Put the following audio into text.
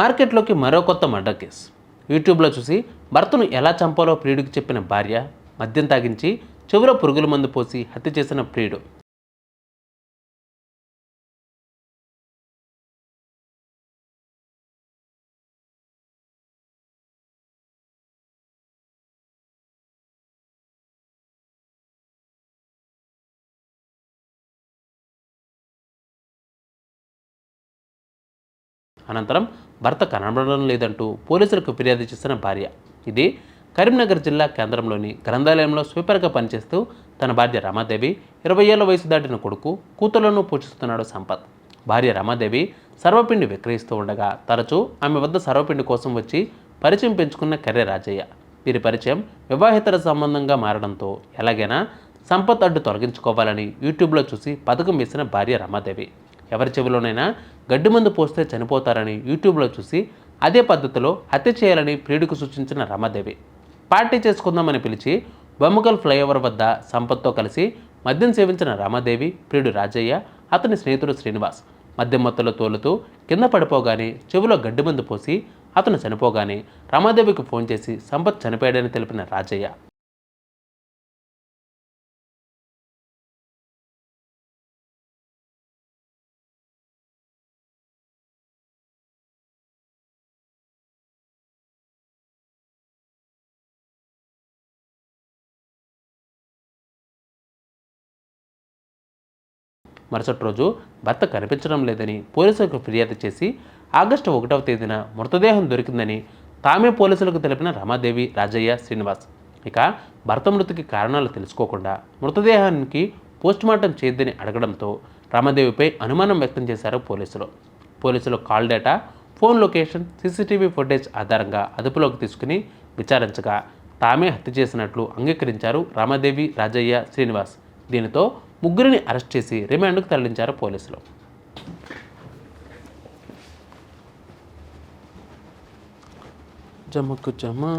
మార్కెట్లోకి మరో కొత్త మర్డర్ కేసు. యూట్యూబ్లో చూసి భర్తను ఎలా చంపాలో ప్రియుడికి చెప్పిన భార్య మద్యం తాగించి చెవులో పురుగుల మందు పోసి హత్య చేసిన ప్రియుడు. అనంతరం భర్త కనబడడం లేదంటూ పోలీసులకు ఫిర్యాదు చేసిన భార్య. ఇది కరీంనగర్ జిల్లా కేంద్రంలోని గ్రంథాలయంలో స్వీపర్గా పనిచేస్తూ తన భార్య రమాదేవి ఇరవై ఏళ్ళ వయసు దాటిన కొడుకు కూతుళ్ళను పోషిస్తున్నాడు సంపత్. భార్య రమాదేవి సర్వపిండి విక్రయిస్తూ ఉండగా తరచూ ఆమె వద్ద సర్వపిండి కోసం వచ్చి పరిచయం పెంచుకున్న కర్రె రాజయ్య. వీరి పరిచయం వివాహేతర సంబంధంగా మారడంతో ఎలాగైనా సంపత్ అడ్డు తొలగించుకోవాలని యూట్యూబ్లో చూసి పథకం వేసిన భార్య రమాదేవి. ఎవరి చెవిలోనైనా గడ్డి మందు పోస్తే చనిపోతారని యూట్యూబ్లో చూసి అదే పద్ధతిలో హత్య చేయాలని ప్రియుడికి సూచించిన రమాదేవి. పార్టీ చేసుకుందామని పిలిచి బొమ్మకల్ ఫ్లైఓవర్ వద్ద సంపత్తో కలిసి మద్యం సేవించిన రమాదేవి ప్రియుడు రాజయ్య అతని స్నేహితుడు శ్రీనివాస్ మద్యం మత్తులో తోలుతూ కింద పడిపోగానే చెవిలో గడ్డి మందు పోసి అతను చనిపోగానే రమాదేవికి ఫోన్ చేసి సంపత్ చనిపోయాడని తెలిపిన రాజయ్య. మరుసటి రోజు భర్త కనిపించడం లేదని పోలీసులకు ఫిర్యాదు చేసి ఆగస్టు ఒకటవ తేదీన మృతదేహం దొరికిందని తామే పోలీసులకు తెలిపిన రమాదేవి రాజయ్య శ్రీనివాస్. ఇక భర్త మృతికి కారణాలు తెలుసుకోకుండా మృతదేహానికి పోస్టుమార్టం చేయొద్దని అడగడంతో రమాదేవిపై అనుమానం వ్యక్తం చేశారు పోలీసులు. పోలీసులు call data phone location CCTV footage ఆధారంగా అదుపులోకి తీసుకుని విచారించగా తామే హత్య చేసినట్లు అంగీకరించారు రామాదేవి రాజయ్య శ్రీనివాస్. దీనితో ముగ్గురిని అరెస్ట్ చేసి రిమాండ్కు తరలించారు పోలీసులు. జమకు జమ